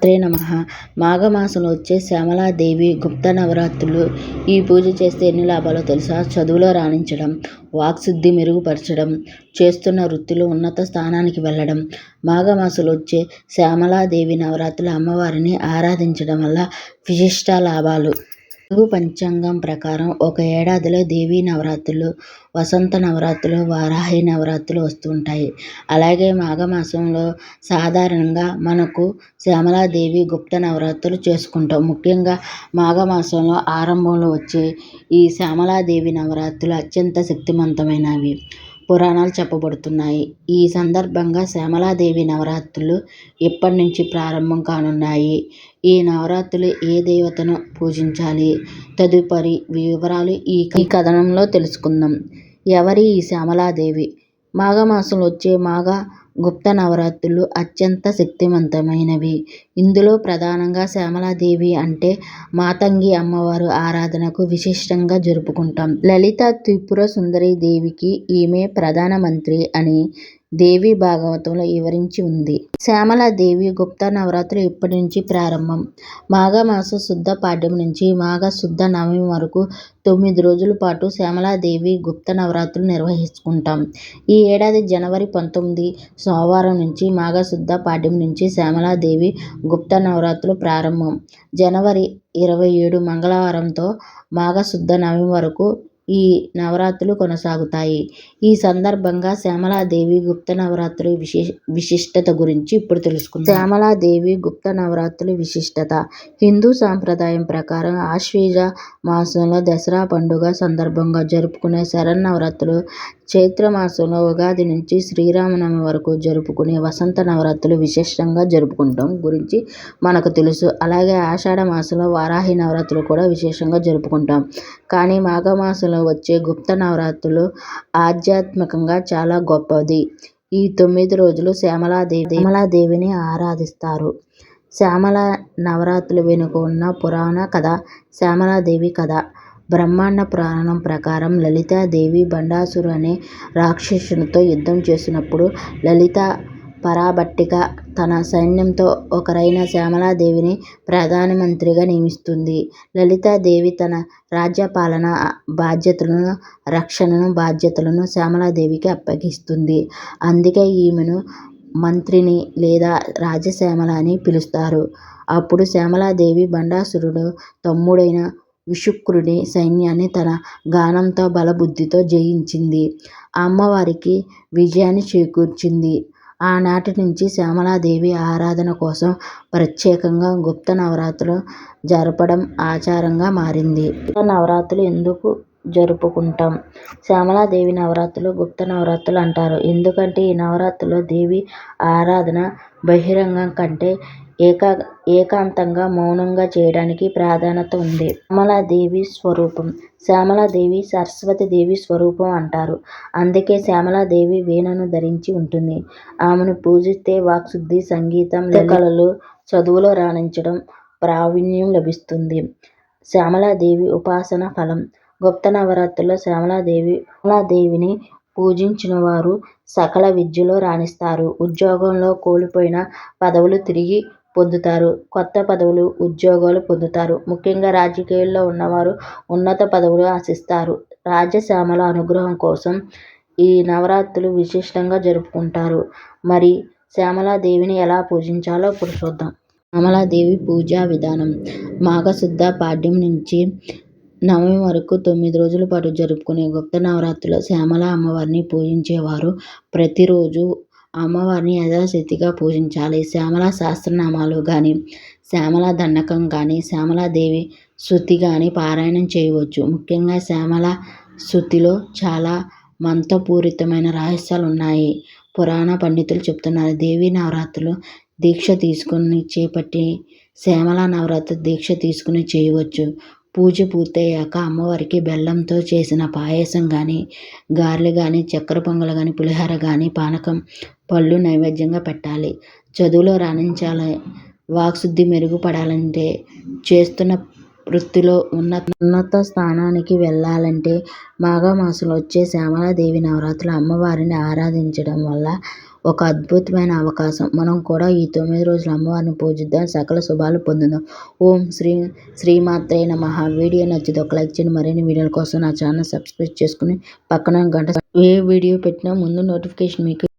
మాత్రే నమ. మాఘమాసంలో వచ్చే శ్యామలాదేవి గుప్త నవరాత్రులు ఈ పూజ చేస్తే ఎన్ని లాభాలో తెలుసా? చదువులో రాణించడం వాక్శుద్ధి మెరుగుపరచడం చేస్తున్న వృత్తిలో ఉన్నత స్థానానికి వెళ్ళడం మాఘమాసంలో వచ్చే శ్యామలాదేవి నవరాత్రులు అమ్మవారిని ఆరాధించడం వల్ల విశిష్ట లాభాలు. తెలుగు పంచాంగం ప్రకారం ఒక ఏడాదిలో దేవీ నవరాత్రులు వసంత నవరాత్రులు వారాహి నవరాత్రులు వస్తుంటాయి. అలాగే మాఘమాసంలో సాధారణంగా మనకు శ్యామలాదేవి గుప్త నవరాత్రులు చేసుకుంటాం. ముఖ్యంగా మాఘమాసంలో ఆరంభంలో వచ్చే ఈ శ్యామలాదేవి నవరాత్రులు అత్యంత శక్తివంతమైనవి పురాణాలు చెప్పబడుతున్నాయి. ఈ సందర్భంగా శ్యామలాదేవి నవరాత్రులు ఎప్పటి నుంచి ప్రారంభం కానున్నాయి? ఈ నవరాత్రులు ఏ దేవతను పూజించాలి? తదుపరి వివరాలు ఈ ఈ కథనంలో తెలుసుకుందాం. ఎవరి ఈ శ్యామలాదేవి? మాఘమాసంలో వచ్చే మాఘ గుప్త నవరాత్రులు అత్యంత శక్తివంతమైనవి. ఇందులో ప్రధానంగా శ్యామలాదేవి అంటే మాతంగి అమ్మవారు ఆరాధనకు విశిష్టంగా జరుపుకుంటాం. లలిత త్రిపుర సుందరి దేవికి ఈమె ప్రధాన మంత్రి అని దేవి భాగవతంలో వివరించి ఉంది. శ్యామలాదేవి గుప్త నవరాత్రులు ఇప్పటి నుంచి ప్రారంభం. మాఘమాస శుద్ధ పాడ్యం నుంచి మాఘ శుద్ధ నవమి వరకు తొమ్మిది రోజుల పాటు శ్యామలాదేవి గుప్త నవరాత్రులు నిర్వహించుకుంటాం. ఈ ఏడాది జనవరి పంతొమ్మిది సోమవారం నుంచి మాఘశుద్ధ పాడ్యం నుంచి శ్యామలాదేవి గుప్త నవరాత్రులు ప్రారంభం. జనవరి ఇరవై ఏడు మంగళవారంతో మాఘశుద్ధ నవమి వరకు ఈ నవరాత్రులు కొనసాగుతాయి. ఈ సందర్భంగా శ్యామలాదేవి గుప్త నవరాత్రుల విశే విశిష్టత గురించి ఇప్పుడు తెలుసుకుందాం. శ్యామలాదేవి గుప్త నవరాత్రుల విశిష్టత. హిందూ సాంప్రదాయం ప్రకారం ఆశ్వేజ మాసంలో దసరా పండుగ సందర్భంగా జరుపుకునే శరన్నవరాత్రులు చైత్ర మాసంలో ఉగాది నుంచి శ్రీరామనవమి వరకు జరుపుకునే వసంత నవరాత్రులు విశేషంగా జరుపుకుంటాం గురించి మనకు తెలుసు. అలాగే ఆషాఢ మాసంలో వారాహి నవరాత్రులు కూడా విశేషంగా జరుపుకుంటాం. కానీ మాఘమాసంలో వచ్చే గుప్త నవరాత్రులు ఆధ్యాత్మికంగా చాలా గొప్పది. ఈ తొమ్మిది రోజులు శ్యామలాదేవి శ్యామలాదేవిని ఆరాధిస్తారు. శ్యామల నవరాత్రుల వెనుక ఉన్న పురాణ కథ శ్యామలాదేవి కథ. బ్రహ్మాండ పురాణం ప్రకారం లలితాదేవి బండాసురు అనే రాక్షసునితో యుద్ధం చేసినప్పుడు లలిత పరాభట్టిక తన సైన్యంతో ఒకరైన శ్యామలాదేవిని ప్రధానమంత్రిగా నియమిస్తుంది. లలితాదేవి తన రాజ్యపాలన బాధ్యతలను రక్షణను బాధ్యతలను శ్యామలాదేవికి అప్పగిస్తుంది. అందుకే ఈమెను మంత్రిని లేదా రాజశ్యామల అని పిలుస్తారు. అప్పుడు శ్యామలాదేవి బండాసురుడు తమ్ముడైన విశుక్రుడి సైన్యాన్ని తన గానంతో బలబుద్ధితో జయించింది. అమ్మవారికి విజయాన్ని చేకూర్చింది. ఆనాటి నుంచి శ్యామలాదేవి ఆరాధన కోసం ప్రత్యేకంగా గుప్త నవరాత్రులు జరపడం ఆచారంగా మారింది. గుప్త నవరాత్రులు ఎందుకు జరుపుకుంటాం? శ్యామలాదేవి నవరాత్రులు గుప్త నవరాత్రులు అంటారు. ఎందుకంటే ఈ నవరాత్రుల్లో దేవి ఆరాధన బహిరంగం కంటే ఏకా ఏకాంతంగా మౌనంగా చేయడానికి ప్రాధాన్యత ఉంది. శ్యామలాదేవి స్వరూపం. శ్యామలాదేవి సరస్వతీదేవి స్వరూపం అంటారు. అందుకే శ్యామలాదేవి వీణను ధరించి ఉంటుంది. ఆమెను పూజిస్తే వాక్శుద్ధి సంగీతం కళలు చదువులో రాణించడం ప్రావీణ్యం లభిస్తుంది. శ్యామలాదేవి ఉపాసన ఫలం. గుప్త నవరాత్రుల్లో శ్యామలాదేవి శ్యామలాదేవిని పూజించిన వారు సకల విద్యలో రాణిస్తారు. ఉద్యోగంలో కోల్పోయిన పదవులు తిరిగి పొందుతారు. కొత్త పదవులు ఉద్యోగాలు పొందుతారు. ముఖ్యంగా రాజకీయాల్లో ఉన్నవారు ఉన్నత పదవులు ఆశిస్తారు. రాజశ్యామల అనుగ్రహం కోసం ఈ నవరాత్రులు విశిష్టంగా జరుపుకుంటారు. మరి శ్యామలాదేవిని ఎలా పూజించాలో ఇప్పుడు చూద్దాం. శ్యామలాదేవి పూజా విధానం. మాఘశుద్ధ పాడ్యం నుంచి నవమి వరకు తొమ్మిది రోజుల పాటు జరుపుకునే గుప్త నవరాత్రులు శ్యామల అమ్మవారిని పూజించేవారు ప్రతిరోజు అమ్మవారిని యథాశక్తిగా పూజించాలి. శ్యామల సహస్రనామాలు కానీ శ్యామల దండకం కానీ శ్యామలాదేవి శృతి కానీ పారాయణం చేయవచ్చు. ముఖ్యంగా శ్యామల శృతిలో చాలా మంత్రపూరితమైన రహస్యాలు ఉన్నాయి పురాణ పండితులు చెప్తున్నారు దేవి నవరాత్రులు దీక్ష తీసుకుని చేపట్టి శ్యామల నవరాత్రి దీక్ష తీసుకుని చేయవచ్చు. పూజ పూర్తయ్యాక అమ్మవారికి బెల్లంతో చేసిన పాయసం కానీ గారెలు కానీ చక్కెర పొంగలు కానీ పులిహోర కానీ పానకం పళ్ళు నైవేద్యంగా పెట్టాలి. చదువులో రాణించాలి. వాక్శుద్ధి మెరుగుపడాలంటే చేస్తున్న వృత్తిలో ఉన్న ఉన్నత స్థానానికి వెళ్ళాలంటే మాఘమాసంలో వచ్చే శ్యామలాదేవి నవరాత్రులు అమ్మవారిని ఆరాధించడం వల్ల ఒక అద్భుతమైన అవకాశం. మనం కూడా ఈ తొమ్మిది రోజులు అమ్మవారిని పూజిద్దాం. సకల శుభాలు పొందుదాం. ఓం శ్రీ శ్రీమాత్రే నమః. వీడియో నచ్చితే ఒక లైక్ చేయండి. మరిన్ని వీడియోల కోసం నా ఛానల్ సబ్స్క్రైబ్ చేసుకుని పక్కన గంట ఏ వీడియో పెట్టినా ముందు నోటిఫికేషన్ మీకు